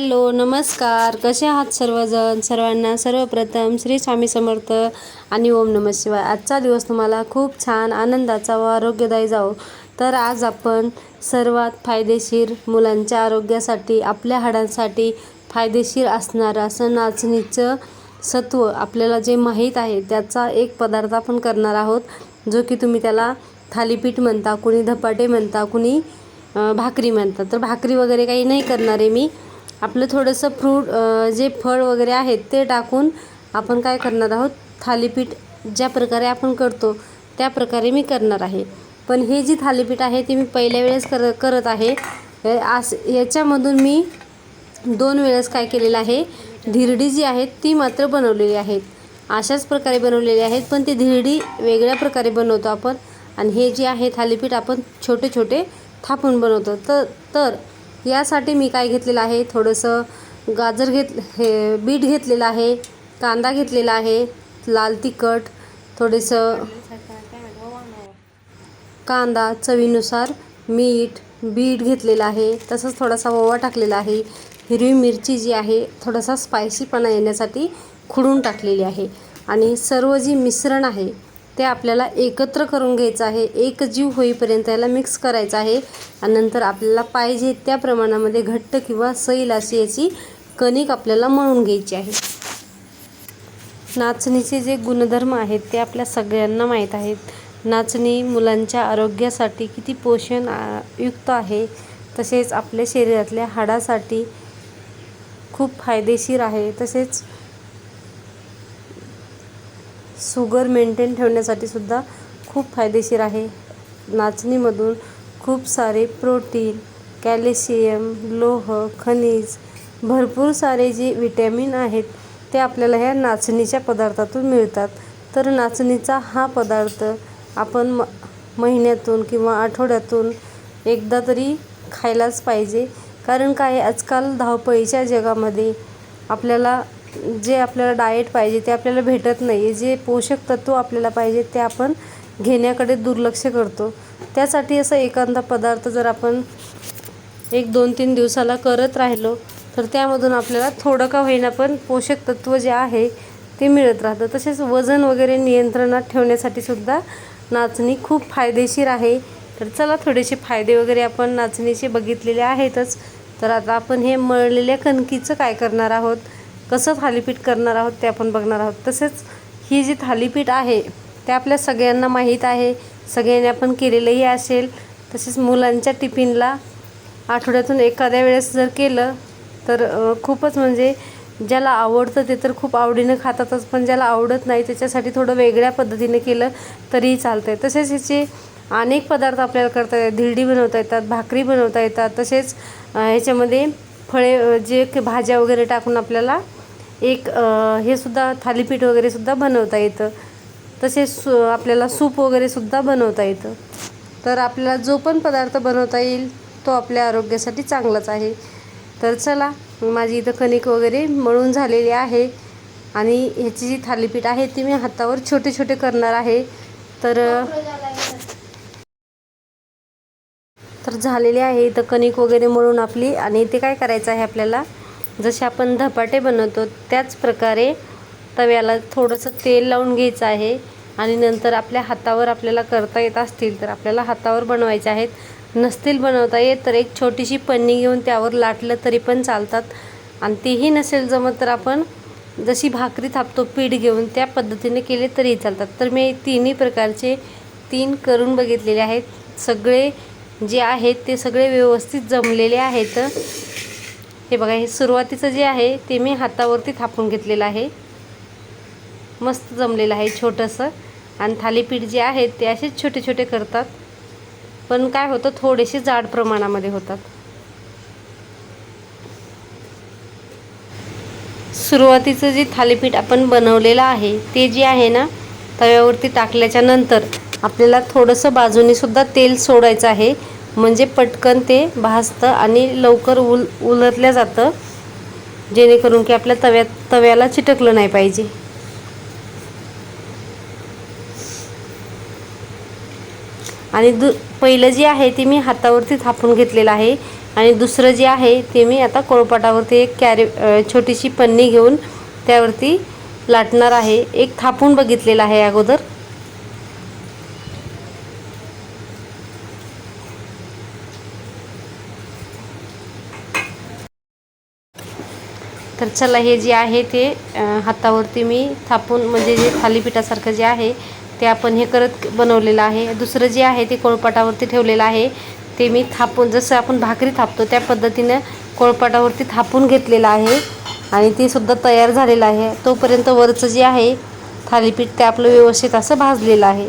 Hello नमस्कार. कसे आहात सर्वजण? सर्वांना सर्वप्रथम श्री स्वामी समर्थ आणि ओम नम शिवाय. आजचा दिवस तुम्हाला खूप छान आनंदाचा व आरोग्यदायी जावो. तर आज आपण सर्वात फायदेशीर मुलांच्या आरोग्यासाठी आपल्या हाडांसाठी फायदेशीर असणारं असं नाचणीचं सत्व आपल्याला जे माहीत आहे त्याचा एक पदार्थ आपण करणार आहोत जो की तुम्ही त्याला थालीपीठ म्हणता कुणी धपाटे म्हणता कुणी भाकरी म्हणतात तर भाकरी वगैरे काही नाही करणार आहे मी. आपलं थोडंसं फ्रूट जे फळ वगैरे आहेत ते टाकून आपण काय करणार आहोत? थालीपीठ ज्या प्रकारे आपण करतो त्या प्रकारे मी करणार आहे. पण हे जी थालीपीठ आहे ती मी पहिल्या वेळेस कर करत आहे. आस याच्यामधून मी दोन वेळेस काय केलेलं आहे? धिरडी जी आहेत ती मात्र बनवलेली आहेत अशाच प्रकारे बनवलेली आहेत पण ती धिरडी वेगळ्या प्रकारे बनवतो आपण. आणि हे जे आहे थालीपीठ आपण छोटे छोटे थापून बनवतो. तर तर यासाठी मी काय घेतलेलं आहे? थोडंसं गाजर घेत हे बीट घेतलेलं आहे कांदा घेतलेला आहे लाल तिखट थोडंसं कांदा चवीनुसार मीठ बीट घेतलेलं आहे. तसंच थोडासा ओवा टाकलेला आहे. हिरवी मिरची जी आहे थोडासा स्पायसीपणा येण्यासाठी खुडून टाकलेली आहे. आणि सर्व जी मिश्रण आहे ते आपल्याला एकत्र करून घ्यायचं आहे. एक जीव होईपर्यंत याला मिक्स करायचं आहे. आणि नंतर आपल्याला पाहिजे त्या प्रमाणामध्ये घट्ट किंवा सैल अशी याची कणिक आपल्याला मळून घ्यायची आहे. नाचणीचे जे गुणधर्म आहेत ते आपल्या सगळ्यांना माहीत आहेत. नाचणी मुलांच्या आरोग्यासाठी किती पोषण युक्त आहे. तसेच आपल्या शरीरातल्या हाडासाठी खूप फायदेशीर आहे. तसेच सुगर मेंटेन ठेवण्यासाठी सुद्धा खूप फायदेशीर आहे. नाचणीमधून खूप सारे प्रोटीन कॅल्शियम लोह खनिज भरपूर सारे जे विटॅमिन आहेत ते आपल्याला ह्या नाचणीच्या पदार्थातून मिळतात. तर नाचणीचा हा पदार्थ आपण म महिन्यातून किंवा आठवड्यातून एकदा तरी खायलाच पाहिजे. कारण काय आजकाल धावपळीच्या जगामध्ये आपल्याला जे आपल्याला डाएट पाहिजे ते आपल्याला भेटत नाही आहे जे पोषक तत्व आपल्याला पाहिजे ते आपण घेण्याकडे दुर्लक्ष करतो. त्यासाठी असं एखादा पदार्थ जर आपण एक दोन तीन दिवसाला करत राहिलो तर त्यामधून आपल्याला थोडं का होईना पण पोषक तत्व जे आहे ते मिळत राहतं. तसेच वजन वगैरे नियंत्रणात ठेवण्यासाठी सुद्धा नाचणी खूप फायदेशीर आहे. तर चला थोडेसे फायदे वगैरे आपण नाचणीचे बघितलेले आहेतच. तर आता आपण हे मळलेल्या कणकीचं काय करणार आहोत? कसं थालीपीठ करणार आहोत ते आपण बघणार आहोत. तसेच ही जी थालीपीठ आहे ते आपल्या सगळ्यांना माहीत आहे. सगळ्यांनी आपण केलेलंही असेल. तसेच मुलांच्या टिफिनला आठवड्यातून एखाद्या वेळेस जर केलं तर खूपच म्हणजे ज्याला आवडतं ते तर खूप आवडीनं खातातच पण ज्याला आवडत नाही त्याच्यासाठी थोडं वेगळ्या पद्धतीने केलं तरीही चालतं आहे तसेच ह्याचे अनेक पदार्थ आपल्याला करता येतात. धिरडी बनवता येतात भाकरी बनवता येतात. तसेच ह्याच्यामध्ये फळे जे भाज्या वगैरे टाकून आपल्याला एक हे सुद्धा थालीपीठ वगैरे सुद्धा बनवता येतं. तसेच सु आपल्याला सूप वगैरे सुद्धा बनवता येतं. तर आपल्याला जो पण पदार्थ बनवता येईल तो आपल्या आरोग्यासाठी चांगलाच आहे. तर चला माझी इथं कणिक वगैरे मळून झालेली आहे आणि ह्याची जी थालीपीठ आहे ती मी हातावर छोटे छोटे करणार आहे. तर तर झालेली आहे. इथं कणिक वगैरे मळून आपली आणि ते काय करायचं आहे आपल्याला? जसे आपण धपाटे बनवतो त्याच प्रकारे तव्याला थोडंसं तेल लावून घ्यायचं आहे आणि नंतर आपल्या हातावर आपल्याला करता येत असतील तर आपल्याला हातावर बनवायचे आहेत. नसतील बनवता येत तर एक छोटीशी पन्नी घेऊन त्यावर लाटलं तरी पण चालतात. आणि तेही नसेल जमत तर आपण जशी भाकरी थापतो पीठ घेऊन त्या पद्धतीने केले तरी चालतात. तर मी तिन्ही प्रकारचे तीन करून बघितलेले आहेत. सगळे जे आहेत ते सगळे व्यवस्थित जमलेले आहेत. हे बघा हे सुरुवातीचं जे आहे ते मी हातावरती थापून घेतलेलं आहे. मस्त जमलेलं आहे छोटंसं. आणि थालीपीठ जे आहेत ते असेच छोटे छोटे करतात. पण काय होतं थोडेसे जाड प्रमाणामध्ये होतात. सुरुवातीचं जे थालीपीठ आपण बनवलेलं आहे ते जे आहे ना तव्यावरती टाकल्याच्या नंतर आपल्याला थोडंसं बाजूनेसुद्धा तेल सोडायचं आहे. म्हणजे पटकन ते भाजतं आणि लवकर उल उलटल्या जातं जेणेकरून की आपल्या तव्यात तव्याला चिटकलं नाही पाहिजे. आणि दु पहिलं जे आहे ते मी हातावरती थापून घेतलेलं आहे आणि दुसरं जे आहे ते मी आता कोळपाटावरती एक कॅरे छोटीशी पन्नी घेऊन त्यावरती लाटणार आहे. एक थापून बघितलेलं आहे अगोदर. तर चला हे जे आहे ते हातावरती मी थापून म्हणजे जे थालीपीठासारखं जे आहे ते आपण हे करत बनवलेलं आहे. दुसरं जे आहे ते कोळपाटावरती ठेवलेलं आहे. ते मी थापून जसं आपण भाकरी थापतो त्या पद्धतीनं कोळपाटावरती थापून घेतलेलं आहे. आणि ते सुद्धा तयार झालेलं आहे. तोपर्यंत वरचं जे आहे थालीपीठ ते आपलं व्यवस्थित असं भाजलेलं आहे.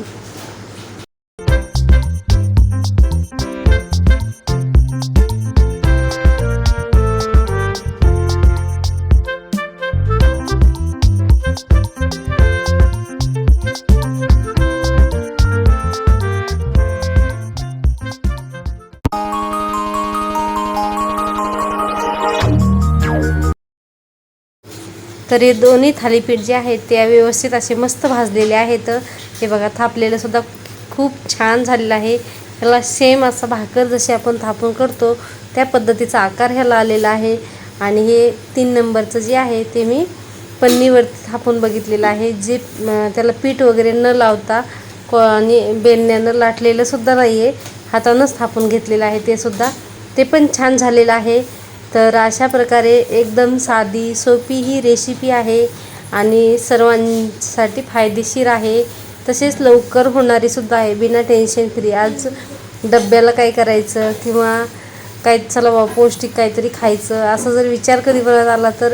तर हे दोन्ही थालीपीठ जे आहेत ते व्यवस्थित असे मस्त भाजलेले आहेत. हे बघा थापलेलं सुद्धा खूप छान झालेलं आहे. ह्याला सेम असा भाकर जशी आपण थापून करतो त्या पद्धतीचा आकार ह्याला आलेला आहे. आणि हे तीन नंबरचं जे आहे ते मी पन्नीवरती थापून बघितलेलं आहे. जे त्याला पीठ वगैरे न लावता को आणि बेलण्यानं लाटलेलं सुद्धा नाही आहे हातानंच थापून घेतलेलं आहे ते सुद्धा. ते पण छान झालेलं आहे. तर अशा प्रकारे एकदम साधी सोपी ही रेसिपी आहे आणि सर्वांसाठी फायदेशीर आहे. तसेच लवकर होणारी सुद्धा आहे बिना टेन्शन फ्री आज डब्याला काय करायचं किंवा काय चला बा पौष्टिक काहीतरी खायचं असा जर विचार कधी बनत आला तर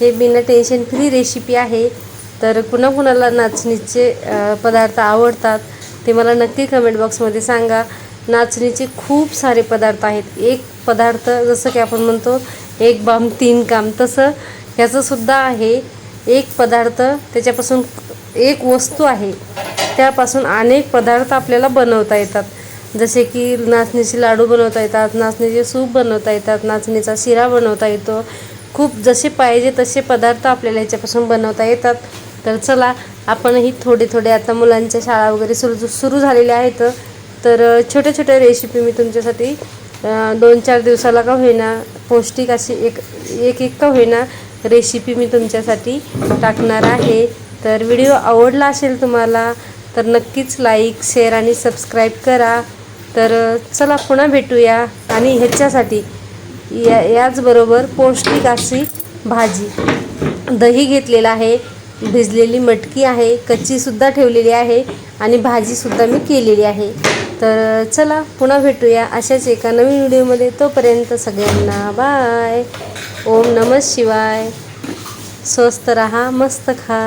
हे बिना टेन्शन फ्री रेसिपी आहे. तर कुणा कुणाला नाचणीचे पदार्थ आवडतात ते मला नक्की कमेंट बॉक्समध्ये सांगा. नाचणीचे खूप सारे पदार्थ आहेत. एक पदार्थ जसं की आपण म्हणतो एक बाम तीन काम. तसं ह्याचंसुद्धा आहे. एक पदार्थ त्याच्यापासून एक वस्तू आहे. त्यापासून अनेक पदार्थ आपल्याला बनवता येतात. जसे की नाचणीचे लाडू बनवता येतात नाचणीचे सूप बनवता येतात नाचणीचा शिरा बनवता येतो. खूप जसे पाहिजे तसे पदार्थ आपल्याला ह्याच्यापासून बनवता येतात. तर चला आपणही थोडे थोडे आता मुलांच्या शाळा वगैरे सुरू सुरू झालेल्या आहेत. तर छोट्या छोट्या रेसिपी मी तुमच्यासाठी दोन चार दिवसाला का होईना पौष्टिक अशी एक एक एक का होईना रेसिपी मी तुमच्यासाठी टाकणार आहे. तर व्हिडिओ आवडला असेल तुम्हाला तर नक्कीच लाईक शेअर आणि सबस्क्राईब करा. तर चला पुन्हा भेटूया आणि ह्याच्यासाठी या याचबरोबर पौष्टिक अशी भाजी. दही घेतलेलं आहे भिजलेली मटकी आहे कच्चीसुद्धा ठेवलेली आहे आणि भाजीसुद्धा मी केलेली आहे. तर चला पुन्हा भेटूया अशाच एका नवीन व्हिडिओमध्ये. तोपर्यंत सगळ्यांना बाय ओम नमः शिवाय. स्वस्त रहा मस्त खा.